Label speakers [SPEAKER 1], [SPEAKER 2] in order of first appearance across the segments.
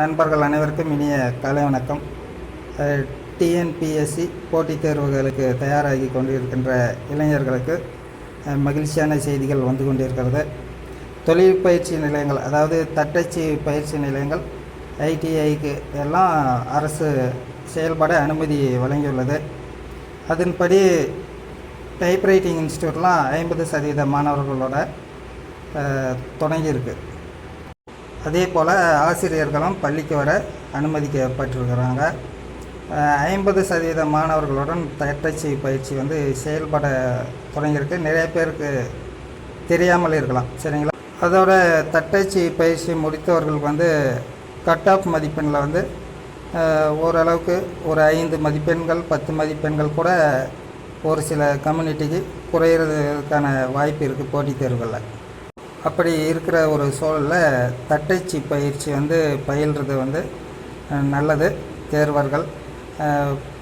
[SPEAKER 1] நண்பர்கள் அனைவருக்கும் இனிய காலை வணக்கம். டிஎன்பிஎஸ்சி போட்டித் தேர்வுகளுக்கு தயாராகி கொண்டிருக்கின்ற இளைஞர்களுக்கு மகிழ்ச்சியான செய்திகள் வந்து கொண்டிருக்கிறது. தொழில் பயிற்சி நிலையங்கள் அதாவது தட்டச்சு பயிற்சி நிலையங்கள் ஐடிஐக்கு எல்லாம் அரசு செயல்பட அனுமதி வழங்கியுள்ளது. அதன்படி டைப்ரைட்டிங் இன்ஸ்டியூட்லாம் ஐம்பது சதவீத மாணவர்களோட தொடங்கியிருக்கு. அதே போல் ஆசிரியர்களும் பள்ளிக்கு வர அனுமதிக்கப்பட்டிருக்கிறாங்க. ஐம்பது சதவீத மாணவர்களுடன் தட்டச்சு பயிற்சி வந்து செயல்பட தொடங்கியிருக்கு. நிறைய பேருக்கு தெரியாமல் இருக்கலாம். சரிங்களா? அதோட தட்டச்சு பயிற்சி முடித்தவர்களுக்கு வந்து கட் ஆஃப் மதிப்பெண்ணில் வந்து ஓரளவுக்கு ஒரு ஐந்து மதிப்பெண்கள் பத்து மதிப்பெண்கள் கூட ஒரு சில கம்யூனிட்டிக்கு குறையிறதுக்கான வாய்ப்பு இருக்குது போட்டித் தேர்வுகளில். அப்படி இருக்கிற ஒரு சூழலில் தட்டச்சு பயிற்சி வந்து பயில்றது வந்து நல்லது. தேர்வர்கள்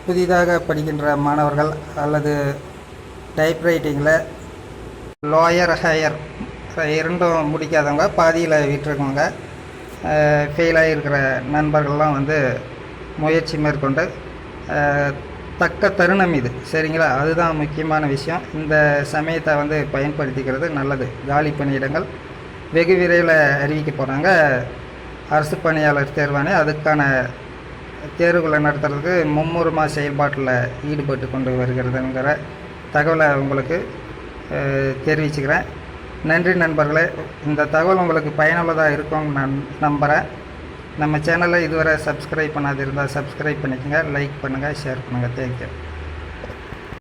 [SPEAKER 1] புதிதாக படிக்கின்ற மாணவர்கள் அல்லது டைப்ரைட்டிங்கில் லோயர் ஹையர் இரண்டும் முடிக்காதவங்க பாதியில் விட்டுருக்கவங்க ஃபெயிலாக இருக்கிற நண்பர்கள்லாம் வந்து முயற்சி மேற்கொண்டு தக்க தருணம் இது. சரிங்களா? அதுதான் முக்கியமான விஷயம். இந்த சமயத்தை வந்து பயன்படுத்திக்கிறது நல்லது. காலி பணியிடங்கள் வெகு விரைவில் அறிவிக்க போகிறாங்க அரசு பணியாளர் தேர்வானே அதுக்கான தேர்வுகளை நடத்துறதுக்கு மும்முரமாக செயல்பாட்டில் ஈடுபட்டு கொண்டு வருகிறதுங்கிற தகவலை உங்களுக்கு தெரிவிச்சுக்கிறேன். நன்றி நண்பர்களே. இந்த தகவல் உங்களுக்கு பயனுள்ளதாக இருக்கும்னு நான் நம்புகிறேன் நம்ம சேனலை இதுவரை சப்ஸ்கிரைப் பண்ணாது இருந்தால் சப்ஸ்கிரைப் பண்ணிக்கோங்க லைக் பண்ணுங்கள் ஷேர் பண்ணுங்கள் தேங்க்யூ